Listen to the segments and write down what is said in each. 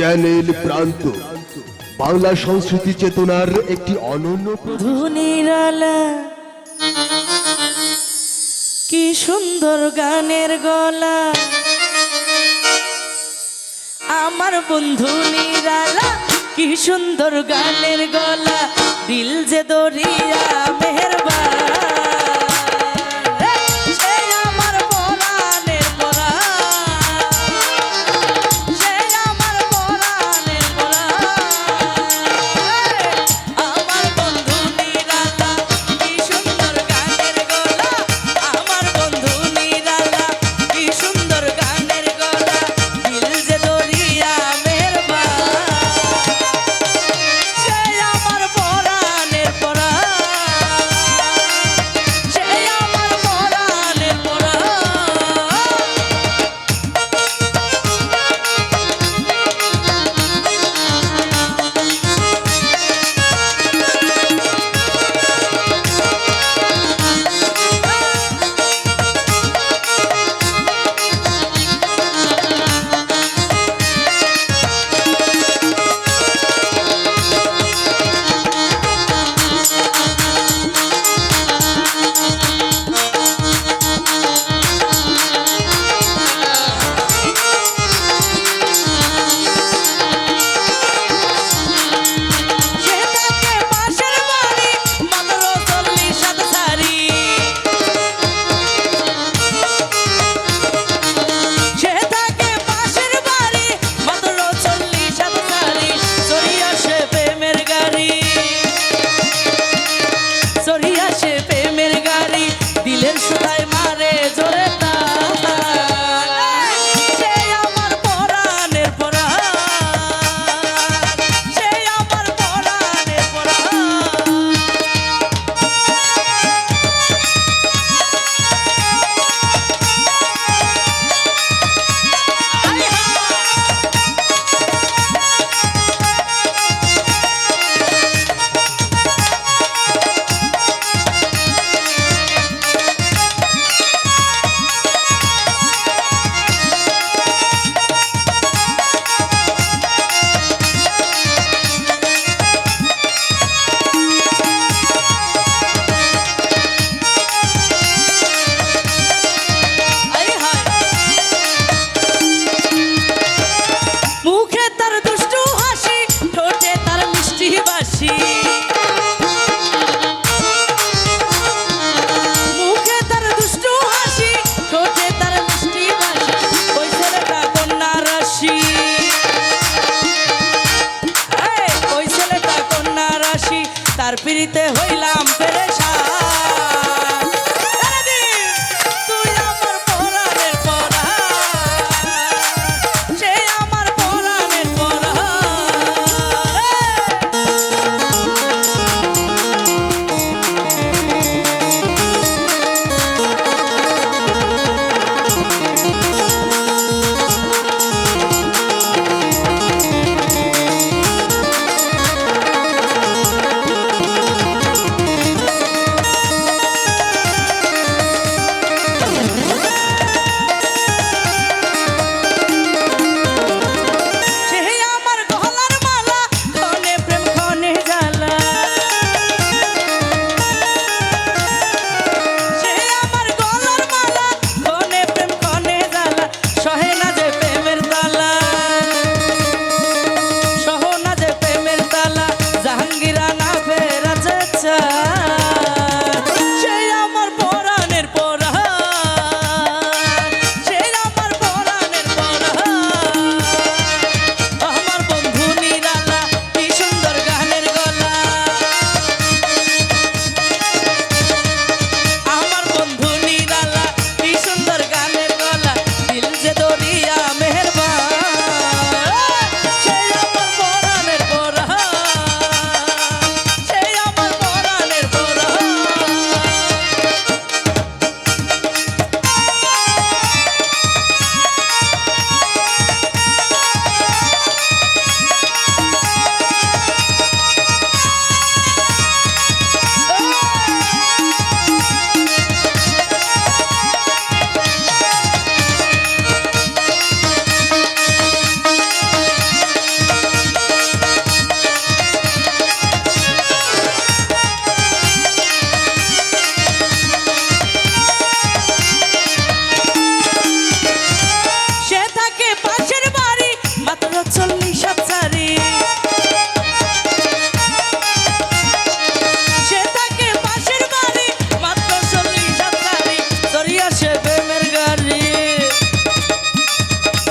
Channel প্রান্ত। বাংলা সংস্কৃতি চেতনার একটি অনন্য কি সুন্দর গানের গলা। আমার বন্ধু নিরালা, কি সুন্দর গানের গলা। দিতে হই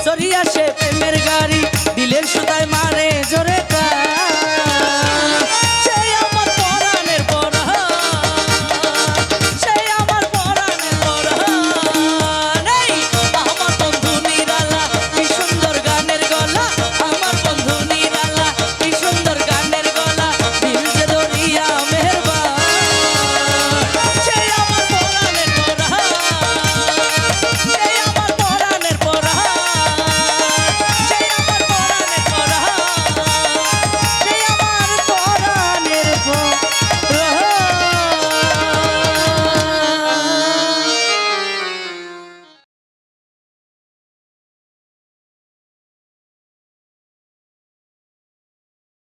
সরিয়া সে প্রেমের গাড়ি দিলের সুতায় মারে জোরে